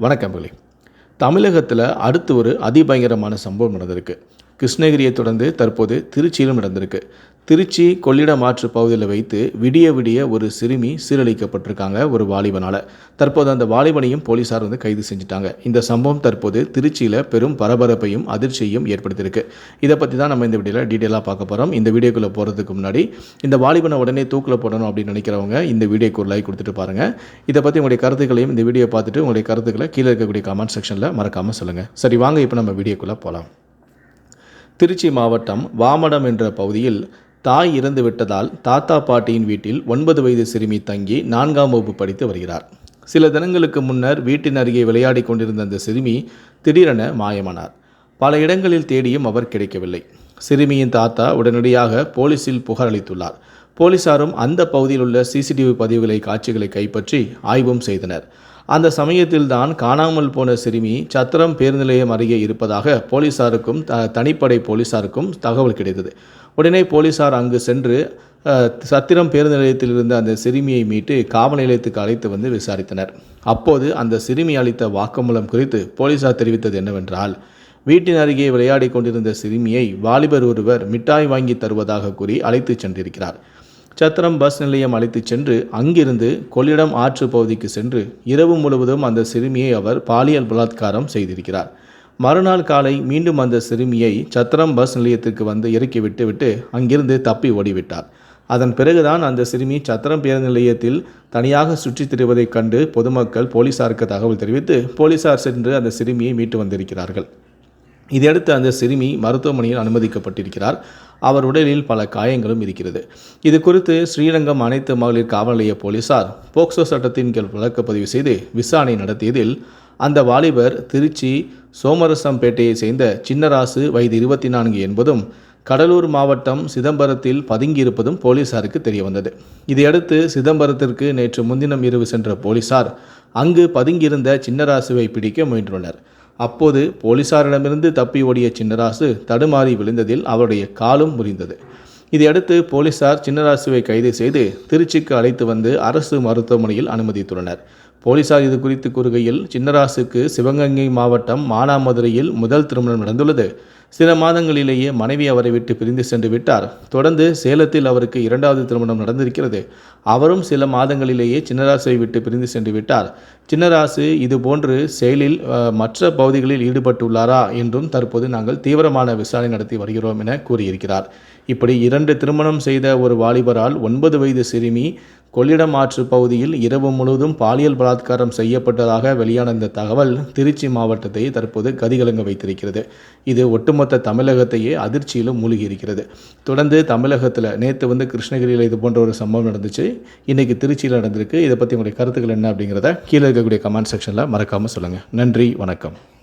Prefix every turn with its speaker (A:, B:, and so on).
A: வணக்கம்பளி தமிழகத்தில் அடுத்து ஒரு அதிபயங்கரமான சம்பவம் நடந்திருக்கு. கிருஷ்ணகிரியை தொடர்ந்து தற்போது திருச்சியிலும் நடந்திருக்கு. திருச்சி கொள்ளிடம் ஆற்று பகுதியில் வைத்து விடிய விடிய ஒரு சிறுமி சீரழிக்கப்பட்டிருக்காங்க ஒரு வாலிபனால். தற்போது அந்த வாலிபனையும் போலீஸார் வந்து கைது செஞ்சுட்டாங்க. இந்த சம்பவம் தற்போது திருச்சியில் பெரும் பரபரப்பையும் அதிர்ச்சியையும் ஏற்படுத்தியிருக்கு. இதை பற்றி தான் நம்ம இந்த வீடியோவில் டீட்டெயிலாக பார்க்க போகிறோம் இந்த வீடியோக்குள்ளே போகிறதுக்கு முன்னாடி இந்த வாலிபனை உடனே தூக்கில் போடணும் அப்படின்னு நினைக்கிறவங்க இந்த வீடியோக்கு ஒரு லைக் கொடுத்துட்டு பாருங்கள் இதை பற்றி உங்களுடைய கருத்துக்களையும் இந்த வீடியோ பார்த்துட்டு உங்களுடைய கருத்துக்களை கீழே இருக்கக்கூடிய கமெண்ட் செக்ஷனில் மறக்காமல் சொல்லுங்கள் சரி வாங்க இப்போ நம்ம வீடியோக்குள்ளே போகலாம் திருச்சி மாவட்டம் வாமடம் என்ற பகுதியில் தாய் இறந்து விட்டதால் தாத்தா பாட்டியின் வீட்டில் ஒன்பது வயது சிறுமி தங்கி நான்காம் வகுப்பு படித்து வருகிறார். சில தினங்களுக்கு முன்னர் வீட்டின் அருகே விளையாடி கொண்டிருந்த அந்த சிறுமி திடீரென மாயமானார். பல இடங்களில் தேடியும் அவர் கிடைக்கவில்லை. சிறுமியின் தாத்தா உடனடியாக போலீசில் புகார் அளித்துள்ளார். போலீசாரும் அந்த பகுதியில் உள்ள சிசிடிவி பதிவுகளை காட்சிகளை கைப்பற்றி ஆய்வும் செய்தனர். அந்த சமயத்தில்தான் காணாமல் போன சிறுமி சத்திரம் பேருந்து நிலையம் அருகே இருப்பதாக போலீசாருக்கும் த தனிப்படை போலீசாருக்கும் தகவல் கிடைத்தது. உடனே போலீசார் அங்கு சென்று சத்திரம் பேருந்து நிலையத்தில் இருந்த அந்த சிறுமியை மீட்டு காவல் நிலையத்துக்கு அழைத்து வந்து விசாரித்தனர். அப்போது அந்த சிறுமி அளித்த வாக்குமூலம் குறித்து போலீசார் தெரிவித்தது என்னவென்றால் வீட்டின் அருகே விளையாடி கொண்டிருந்த சிறுமியை வாலிபர் ஒருவர் மிட்டாய் வாங்கி தருவதாக கூறி அழைத்துச் சென்றிருக்கிறார். சத்திரம் பஸ் நிலையம் அழைத்துச் சென்று அங்கிருந்து கொள்ளிடம் ஆற்று பகுதிக்கு சென்று இரவு முழுவதும் அந்த சிறுமியை அவர் பாலியல் பலாத்காரம் செய்திருக்கிறார். மறுநாள் காலை மீண்டும் அந்த சிறுமியை சத்திரம் பஸ் நிலையத்திற்கு வந்து இறக்கி விட்டுவிட்டு அங்கிருந்து தப்பி ஓடிவிட்டார். அதன் பிறகுதான் அந்த சிறுமி சத்திரம் பேருந்து நிலையத்தில் தனியாக சுற்றித் திரிவதைக் கண்டு பொதுமக்கள் போலீசாருக்கு தகவல் தெரிவித்து போலீசார் சென்று அந்த சிறுமியை மீட்டு வந்திருக்கிறார்கள். இதையடுத்து அந்த சிறுமி மருத்துவமனையில் அனுமதிக்கப்பட்டிருக்கிறார். அவர் உடலில் பல காயங்களும் இருக்கிறது. இது குறித்து ஸ்ரீரங்கம் அனைத்து மகளிர் காவல் நிலைய போலீசார் போக்சோ சட்டத்தின் கீழ் வழக்குப்பதிவு செய்து விசாரணை நடத்தியதில் அந்த வாலிபர் திருச்சி சோமரசம்பேட்டையை சேர்ந்த சின்னராசு வயது இருபத்தி நான்கு என்பதும் கடலூர் மாவட்டம் சிதம்பரத்தில் பதுங்கியிருப்பதும் போலீசாருக்கு தெரியவந்தது. இதையடுத்து சிதம்பரத்திற்கு நேற்று முன்தினம் இரவு சென்ற போலீசார் அங்கு பதுங்கியிருந்த சின்னராசுவை பிடிக்க முயன்றுள்ளனர். அப்போது போலீசாரிடமிருந்து தப்பி ஓடிய சின்னராசு தடுமாறி விழுந்ததில் அவருடைய காலும் முறிந்தது. இதையடுத்து போலீசார் சின்னராசுவை கைது செய்து திருச்சிக்கு அழைத்து வந்து அரசு மருத்துவமனையில் அனுமதித்துள்ளனர். போலீசார் இது குறித்து கூறுகையில் சின்னராசுக்கு சிவகங்கை மாவட்டம் மானாமதுரையில் முதல் திருமணம் நடந்துள்ளது. சில மாதங்களிலேயே மனைவி அவரை விட்டு பிரிந்து சென்று விட்டார். தொடர்ந்து சேலத்தில் அவருக்கு இரண்டாவது திருமணம் நடந்திருக்கிறது. அவரும் சில மாதங்களிலேயே சின்னராசுவை விட்டு பிரிந்து சென்று விட்டார். சின்னராசு இதுபோன்று செயலில் மற்ற பகுதிகளில் ஈடுபட்டுள்ளாரா என்றும் தற்போது நாங்கள் தீவிரமான விசாரணை நடத்தி வருகிறோம் என கூறியிருக்கிறார். இப்படி இரண்டு திருமணம் செய்த ஒரு வாலிபரால் ஒன்பது வயது சிறுமி கொள்ளிடம் ஆற்று பகுதியில் இரவு முழுவதும் பாலியல் பலாத்காரம் செய்யப்பட்டதாக வெளியான இந்த தகவல் திருச்சி மாவட்டத்தை தற்போது கதிகலங்க வைத்திருக்கிறது. இது ஒட்டுமொத்த தமிழகத்தையே அதிர்ச்சியிலும் மூழ்கியிருக்கிறது. தொடர்ந்து தமிழகத்தில் நேற்று வந்து கிருஷ்ணகிரியில் இது போன்ற ஒரு சம்பவம் நடந்துச்சு. இன்றைக்கி திருச்சியில் நடந்திருக்கு. இதை பற்றி உங்களுடைய கருத்துக்கள் என்ன அப்படிங்கிறத கீழே இருக்கக்கூடிய கமெண்ட் செக்ஷனில் மறக்காமல் சொல்லுங்கள் நன்றி வணக்கம்.